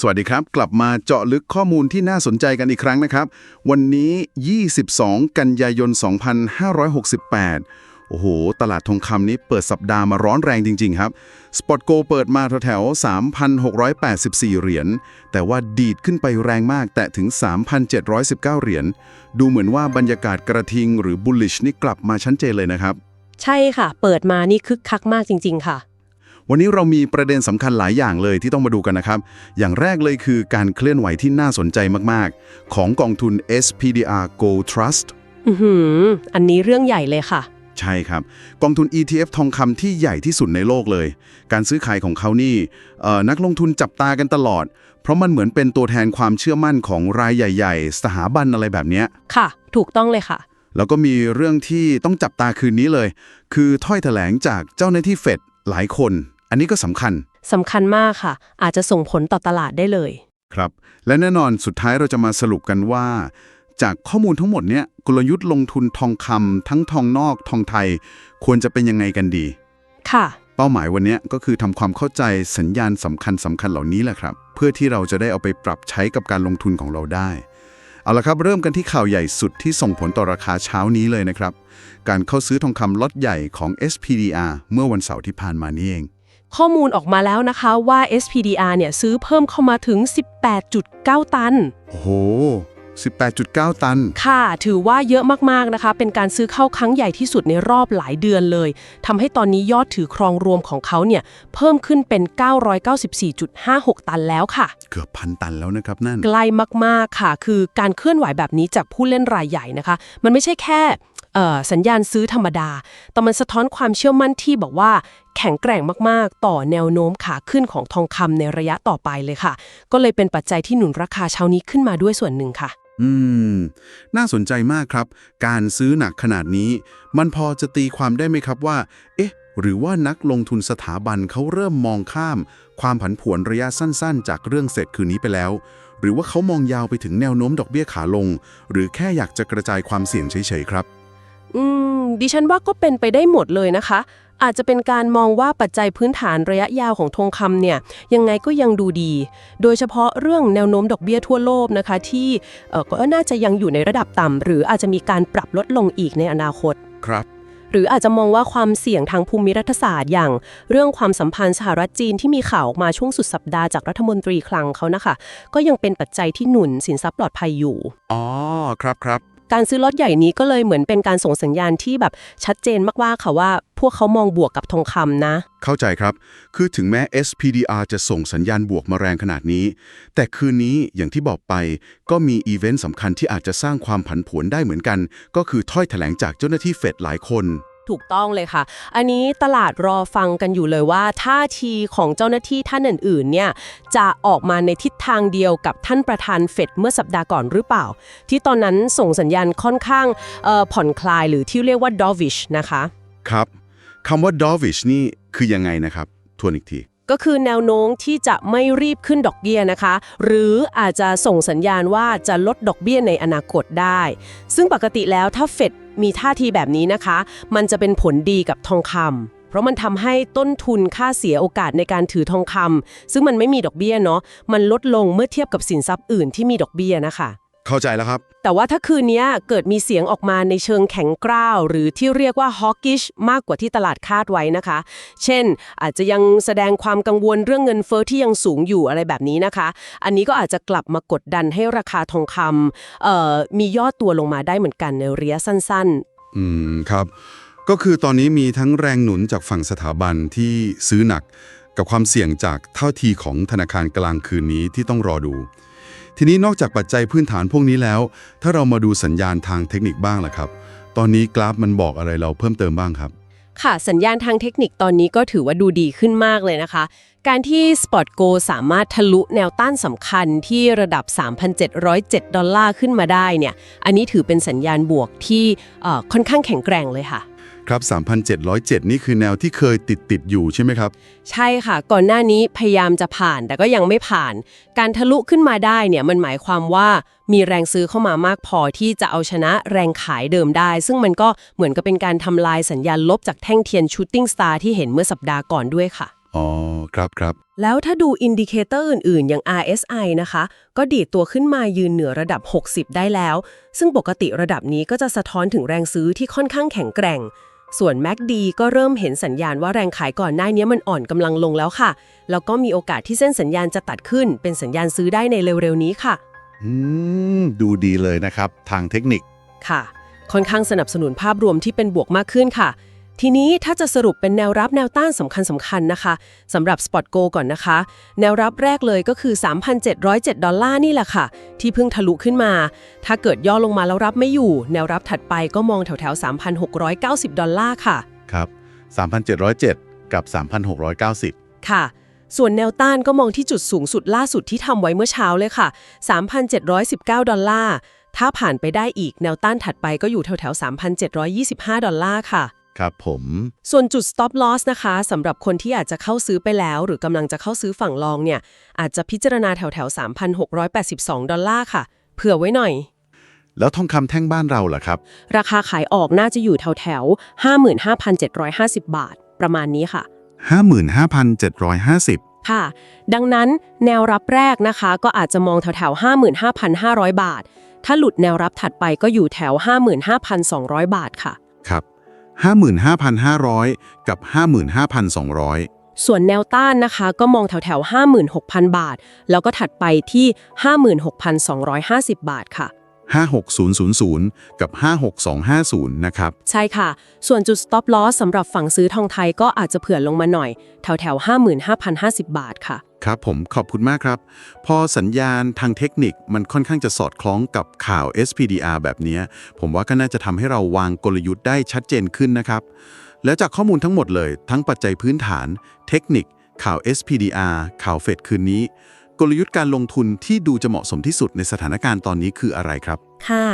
สวัสดีครับ กลับมาเจาะลึกข้อมูลที่น่าสนใจกันอีกครั้งนะครับ วันนี้ 22 กันยายน 2568 โอ้โห ตลาดทองคำนี้เปิดสัปดาห์มาร้อนแรงจริง ๆ ครับ สปอตโกเปิดมาแถวๆ3,684 เหรียญ แต่ว่าดีดขึ้นไปแรงมากแต่ถึง 3,719 เหรียญ ดูเหมือนว่าบรรยากาศกระทิงหรือ bullish นี่กลับมาชัดเจนเลยนะครับ ใช่ค่ะ เปิดมานี่คึกคักมากจริง ๆ ค่ะ วันนี้เรามีประเด็นสำคัญหลายอย่างเลยที่ต้องมาดูกันนะครับ อย่างแรกเลยคือการเคลื่อนไหวที่น่าสนใจมาก ๆ ของกองทุน SPDR Gold Trust อือหืออันนี้เรื่องใหญ่เลยค่ะ ใช่ครับ กองทุน ETF ทองคำที่ใหญ่ที่สุดในโลกเลย การซื้อขายของเขานี่เอ่อนักลงทุนจับตากันตลอด เพราะมันเหมือนเป็นตัวแทนความเชื่อมั่นของรายใหญ่ ๆ สถาบันอะไรแบบเนี้ยค่ะ ถูกต้องเลยค่ะแล้วก็มีเรื่องที่ต้องจับตาคืนนี้เลย คือถ้อยแถลงจากเจ้าหน้าที่เฟดหลายคน อันนี้ก็สำคัญ สำคัญมากค่ะ อาจจะส่งผลต่อตลาดได้เลย ครับ และแน่นอนสุดท้ายเราจะมาสรุปกันว่า จากข้อมูลทั้งหมดเนี้ยกลยุทธ์ลงทุนทองคำทั้งทองนอกทองไทย ควรจะเป็นยังไงกันดี ค่ะ เป้าหมายวันเนี้ยก็คือทำความเข้าใจสัญญาณสำคัญสำคัญเหล่านี้แหละครับ เพื่อที่เราจะได้เอาไปปรับใช้กับการลงทุนของเราได้ เอาละครับเริ่มกันที่ข่าวใหญ่สุดที่ส่งผลต่อราคาเช้านี้เลยนะครับ การเข้าซื้อทองคำล็อตใหญ่ของ SPDR เมื่อวันเสาร์ที่ผ่านมานี่เอง ข้อมูลออกมาแล้วนะคะว่า SPDR เนี่ยซื้อเพิ่มเข้ามาถึง 18.9 ตัน โอ้โห 18.9 ตัน ค่ะ ถือว่าเยอะมาก ๆ นะคะ เป็นการซื้อเข้าครั้งใหญ่ที่สุดในรอบหลายเดือนเลย ทำให้ตอนนี้ยอดถือครองรวมของเขาเนี่ย เพิ่มขึ้นเป็น 994.56 ตันแล้วค่ะ เกือบพันตันแล้วนะครับนั่น ใกล้มาก ๆ ค่ะ คือการเคลื่อนไหวแบบนี้จากผู้เล่นรายใหญ่นะคะ มันไม่ใช่แค่เอ่อสัญญาณซื้อธรรมดา แต่มันสะท้อนความเชื่อมั่นที่บอกว่า แข็งแกร่งมากๆ ต่อแนวโน้มขาขึ้นของทองคำในระยะต่อไปเลยค่ะ ก็เลยเป็นปัจจัยที่หนุนราคาเช้านี้ขึ้นมาด้วยส่วนหนึ่งค่ะ อืม น่าสนใจมากครับ การซื้อหนักขนาดนี้ มันพอจะตีความได้ไหมครับว่า เอ๊ะ หรือว่านักลงทุนสถาบันเขาเริ่มมองข้าม ความผันผวนระยะสั้น ๆ จากเรื่องเสร็จคืนนี้ไปแล้ว หรือว่าเขามองยาวไปถึงแนวโน้มดอกเบี้ยขาลง หรือแค่อยากจะกระจายความเสี่ยงเฉยๆครับ อืม ดิฉันว่าก็เป็นไปได้หมดเลยนะคะ อาจจะเป็นการมองว่าปัจจัยพื้นฐานระยะยาวของทองคำเนี่ยยังไงก็ยังดูดี โดยเฉพาะเรื่องแนวโน้มดอกเบี้ยทั่วโลกนะคะ ที่เอ่อก็น่าจะยังอยู่ในระดับต่ำหรืออาจจะมีการปรับลดลงอีกในอนาคตครับหรืออาจจะมองว่าความเสี่ยงทางภูมิรัฐศาสตร์อย่าง เรื่องความสัมพันธ์สหรัฐจีนที่มีข่าวออกมาช่วงสุดสัปดาห์จากรัฐมนตรีคลังเขานะคะ ก็ยังเป็นปัจจัยที่หนุนสินทรัพย์ปลอดภัยอยู่ อ๋อ ครับครับ การซื้อล็อตใหญ่นี้ก็เลยเหมือนเป็นการส่งสัญญาณที่แบบชัดเจนมากๆค่ะว่า พวกเขามองบวกกับทองคำนะ เข้าใจครับ คือถึงแม้ SPDR จะส่งสัญญาณบวกมาแรงขนาดนี้ แต่คืนนี้อย่างที่บอกไป ก็มีอีเวนต์สำคัญที่อาจจะสร้างความผันผวนได้เหมือนกัน ก็คือถ้อยแถลงจากเจ้าหน้าที่เฟดหลายคน ถูกต้องเลยค่ะ อันนี้ตลาดรอฟังกันอยู่เลยว่าท่าทีของเจ้าหน้าที่ท่านอื่นๆเนี่ยจะออกมาในทิศทางเดียวกับท่านประธานเฟดเมื่อสัปดาห์ก่อนหรือเปล่า ที่ตอนนั้นส่งสัญญาณค่อนข้างเอ่อผ่อนคลายหรือที่เรียกว่า dovish นะคะ ครับคำว่า dovish นี่คือยังไงนะครับทวนอีกทีก็คือแนวโน้มที่จะไม่รีบขึ้นดอกเบี้ยนะคะ หรืออาจจะส่งสัญญาณว่าจะลดดอกเบี้ยในอนาคตได้ ซึ่งปกติแล้วถ้าเฟด มีท่าทีแบบนี้นะคะ มันจะเป็นผลดีกับทองคำเพราะมันทำให้ต้นทุนค่าเสียโอกาสในการถือทองคำซึ่งมันไม่มีดอกเบี้ยเนาะมันลดลงเมื่อเทียบกับสินทรัพย์อื่นที่มีดอกเบี้ยนะคะ เข้าใจแล้วครับ แต่ว่าถ้าคืนนี้เกิดมีเสียงออกมาในเชิงแข็งกร้าว หรือที่เรียกว่า hawkish มากกว่าที่ตลาดคาดไว้นะคะ เช่น อาจจะยังแสดงความกังวลเรื่องเงินเฟอ้อที่ยังสูงอยู่อะไรแบบนี้นะคะ อันนี้ก็อาจจะกลับมากดดันให้ราคาทองคำเอ่อมียอดตัวลงมาได้เหมือนกันในระยะสั้นอืมครับ ก็คือตอนนี้มีทั้งแรงหนุนจากฝั่งสถาบันที่ซื้อหนัก กับความเสี่ยงจากท่าทีของธนาคารกลางคืนนี้ที่ต้องรอดู ทีนี้นอกจากปัจจัยพื้นฐานพวกนี้แล้ว ถ้าเรามาดูสัญญาณทางเทคนิคบ้างล่ะครับ ตอนนี้กราฟมันบอกอะไรเราเพิ่มเติมบ้างครับ ค่ะสัญญาณทางเทคนิคตอนนี้ก็ถือว่าดูดีขึ้นมากเลยนะคะ การที่ Spot Go สามารถทะลุแนวต้านสำคัญที่ระดับ 3,707 ดอลลาร์ขึ้นมาได้เนี่ย อันนี้ถือเป็นสัญญาณบวกที่ค่อนข้างแข็งแกร่งเลยค่ะ ครับ 3,707 นี่คือแนวที่เคยติดติดๆอยู่ใช่ไหมครับ ใช่ค่ะ ก่อนหน้านี้พยายามจะผ่านแต่ก็ยังไม่ผ่าน การทะลุขึ้นมาได้เนี่ยมันหมายความว่ามีแรงซื้อเข้ามามากพอที่จะเอาชนะแรงขายเดิมได้ ซึ่งมันก็เหมือนกับเป็นการทำลายสัญญาณลบจากแท่งเทียนชูตติ้งสตาร์ที่เห็นเมื่อสัปดาห์ก่อนด้วยค่ะ อ๋อ ครับครับ แล้วถ้าดูอินดิเคเตอร์อื่นๆ อย่าง RSI นะคะ ก็ดีดตัวขึ้นมายืนเหนือระดับ 60 ได้แล้ว ซึ่งปกติระดับนี้ก็จะสะท้อนถึงแรงซื้อที่ค่อนข้างแข็งแกร่ง ส่วน MACD ก็เริ่มเห็นสัญญาณว่าแรงขายก่อนหน้านี้มันอ่อนกำลังลงแล้วค่ะ แล้วก็มีโอกาสที่เส้นสัญญาณจะตัดขึ้น เป็นสัญญาณซื้อได้ในเร็วๆนี้ค่ะ อืม ดูดีเลยนะครับ ทางเทคนิคค่ะ ค่อนข้างสนับสนุนภาพรวมที่เป็นบวกมากขึ้นค่ะ ทีนี้ถ้าจะสรุปเป็นแนวรับแนวต้านสำคัญสำคัญนะคะสำหรับ Spot Go ก่อนนะคะ แนวรับแรกเลยก็คือ 3,707 ดอลลาร์นี่แหละค่ะ ที่เพิ่งทะลุขึ้นมา ถ้าเกิดย่อลงมาแล้วรับไม่อยู่ แนวรับถัดไปก็มองแถวๆ 3,690 ดอลลาร์ค่ะ ครับ 3,707 กับ 3,690 ค่ะ ส่วนแนวต้านก็มองที่จุดสูงสุดล่าสุดที่ทำไว้เมื่อเช้าเลยค่ะ 3,719 ดอลลาร์ถ้าผ่านไปได้อีกแนวต้านถัดไปก็อยู่แถวๆ 3,725 ดอลลาร์ค่ะ ครับผม ส่วนจุด stop loss นะคะสำหรับคนที่อาจจะเข้าซื้อไปแล้ว หรือกำลังจะเข้าซื้อฝั่งลองเนี่ย อาจจะพิจารณาแถวแถวๆ3,682 ดอลลาร์ค่ะ เผื่อไว้หน่อย แล้วทองคำแท่งบ้านเราล่ะครับ ราคาขายออกน่าจะอยู่แถวแถว55,750 บาท ประมาณนี้ค่ะ 55,750 ค่ะ ดังนั้นแนวรับแรกนะคะ ก็อาจจะมองแถวแถว55,500 บาท ถ้าหลุดแนวรับถัดไปก็อยู่แถว 55,200 บาทค่ะ ครับ 55,500 กับ 55,200ส่วนแนวต้านนะคะก็มองแถวแถว56,000 บาท แล้วก็ถัดไปที่ 56,250 บาทค่ะ 56000 กับ 56250 นะครับ ใช่ค่ะ ส่วนจุด stop loss สำหรับฝั่งซื้อทองไทยก็อาจจะเผื่อลงมาหน่อย แถวแถว55,050 บาทค่ะ ครับผมขอบคุณมากครับ พอสัญญาณทางเทคนิคมันค่อนข้างจะสอดคล้องกับข่าว SPDR แบบเนี้ยผมว่าก็น่าจะทำให้เราวางกลยุทธ์ได้ชัดเจนขึ้นนะครับ แล้วจากข้อมูลทั้งหมดเลย ทั้งปัจจัยพื้นฐาน เทคนิคข่าว SPDR ข่าวเฟดคืนนี้ กลยุทธ์การลงทุนที่ดูจะเหมาะสมที่สุดในสถานการณ์ตอนนี้คืออะไรครับ ค่ะ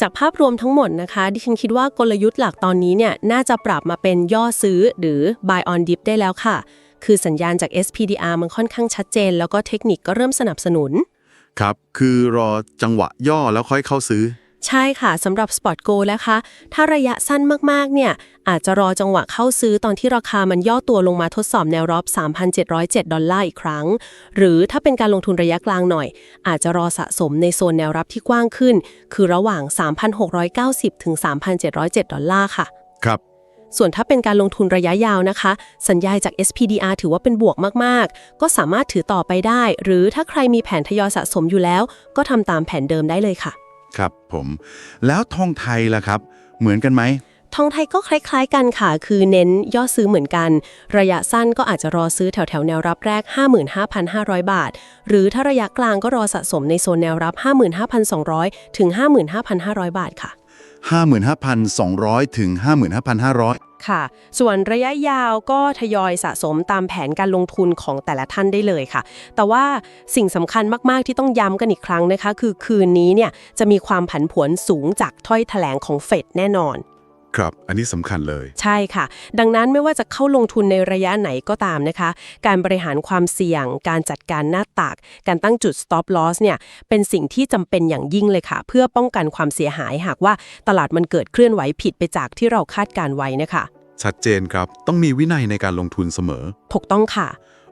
จากภาพรวมทั้งหมดนะคะ ดิฉันคิดว่ากลยุทธ์หลักตอนนี้เนี่ยน่าจะปรับมาเป็นย่อซื้อหรือ buy on dip ได้แล้วค่ะ คือสัญญาณจาก SPDR มันค่อนข้างชัดเจน แล้วก็เทคนิคก็เริ่มสนับสนุน ครับ คือรอจังหวะย่อแล้วค่อยเข้าซื้อ ใช่ค่ะสำหรับ Spot Go นะคะ ถ้าระยะสั้นมาก ๆ เนี่ย อาจจะรอจังหวะเข้าซื้อตอนที่ราคามันย่อตัวลงมาทดสอบแนวรอบ 3,707 ดอลลาร์อีกครั้ง หรือถ้าเป็นการลงทุนระยะกลางหน่อย อาจจะรอสะสมในโซนแนวรับที่กว้างขึ้น คือระหว่าง 3,690 ถึง 3,707 ดอลลาร์ค่ะ ครับส่วนถ้าเป็นการลงทุนระยะยาวนะคะ สัญญาณจาก SPDR ถือว่าเป็นบวกมาก ๆ ก็สามารถถือต่อไปได้ หรือถ้าใครมีแผนทยอยสะสมอยู่แล้ว ก็ทำตามแผนเดิมได้เลยค่ะ ครับผมแล้วทองไทยล่ะครับ เหมือนกันไหมทองไทยก็คล้าย ๆ กันค่ะ คือเน้นย่อซื้อเหมือนกัน ระยะสั้นก็อาจจะรอซื้อแถวๆแนวรับแรก 55,500 บาท หรือถ้าระยะกลางก็รอสะสมในโซนแนวรับ 55,200 ถึง 55,500 บาทค่ะ 55,200 ถึง 55,500 ค่ะ ส่วนระยะยาวก็ทยอยสะสมตามแผนการลงทุนของแต่ละท่านได้เลยค่ะ แต่ว่าสิ่งสำคัญมากๆที่ต้องย้ำกันอีกครั้งนะคะ คือคืนนี้เนี่ยจะมีความผันผวนสูงจากถ้อยแถลงของเฟดแน่นอน ครับ อันนี้สำคัญเลย ใช่ค่ะ ดังนั้นไม่ว่าจะเข้าลงทุนในระยะไหนก็ตามนะคะ การบริหารความเสี่ยง การจัดการหน้าตัก การตั้งจุด stop loss เนี่ย เป็นสิ่งที่จำเป็นอย่างยิ่งเลยค่ะ เพื่อป้องกันความเสียหายหากว่าตลาดมันเกิดเคลื่อนไหวผิดไปจากที่เราคาดการไว้นะคะ ชัดเจนครับ ต้องมีวินัยในการลงทุนเสมอ ถูกต้องค่ะ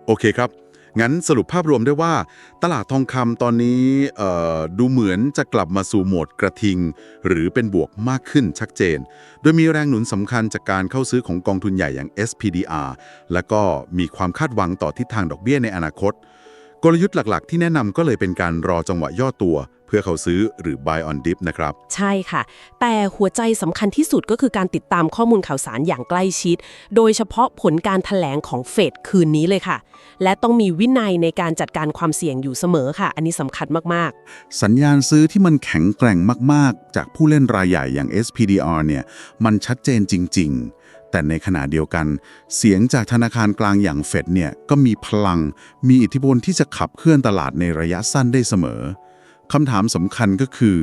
โอเคครับ งั้นสรุปภาพรวมได้ว่า ตลาดทองคำตอนนี้ดูเหมือนจะกลับมาสู่โหมดกระทิง หรือเป็นบวกมากขึ้นชัดเจน โดยมีแรงหนุนสำคัญจากการเข้าซื้อของกองทุนใหญ่อย่าง SPDR และก็มีความคาดหวังต่อทิศทางดอกเบี้ยในอนาคต กลยุทธ์หลักๆ ที่แนะนำก็เลยเป็นการรอจังหวะย่อตัว เพื่อเข้าซื้อหรือ buy on dip นะครับ ใช่ค่ะ แต่หัวใจสำคัญที่สุดก็คือการติดตามข้อมูลข่าวสารอย่างใกล้ชิด โดยเฉพาะผลการถแถลงของเฟดคืนนี้เลยค่ะ และต้องมีวินัยในการจัดการความเสี่ยงอยู่เสมอค่ะ อันนี้สำคัญมากสัญญาณซื้อที่มันแข็งแกร่งมากๆ จากผู้เล่นรายใหญ่อย่าง SPDR เนี่ยมันชัดเจนจริง ๆแต่ในขณะเดียวกัน เสียงจากธนาคารกลางอย่างเฟดเนี่ยก็มีพลัง มีอิทธิพลที่จะขับเคลื่อนตลาดในระยะสั้นได้เสมอ คำถามสำคัญก็คือ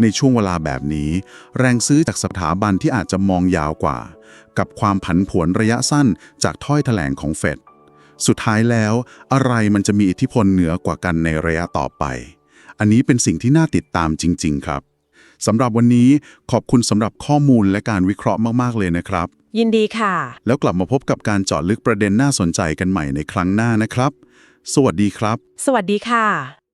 ในช่วงเวลาแบบนี้ แรงซื้อจากสถาบันที่อาจจะมองยาวกว่า กับความผันผวนระยะสั้นจากถ้อยแถลงของเฟดสุดท้ายแล้ว อะไรมันจะมีอิทธิพลเหนือกว่ากันในระยะต่อไป อันนี้เป็นสิ่งที่น่าติดตามจริง ๆ ครับสำหรับวันนี้ขอบคุณสำหรับข้อมูลและการวิเคราะห์มาก ๆ เลยนะครับ ยินดีค่ะ แล้วกลับมาพบกับการเจาะลึกประเด็นน่าสนใจกันใหม่ในครั้งหน้านะครับ สวัสดีครับ สวัสดีค่ะ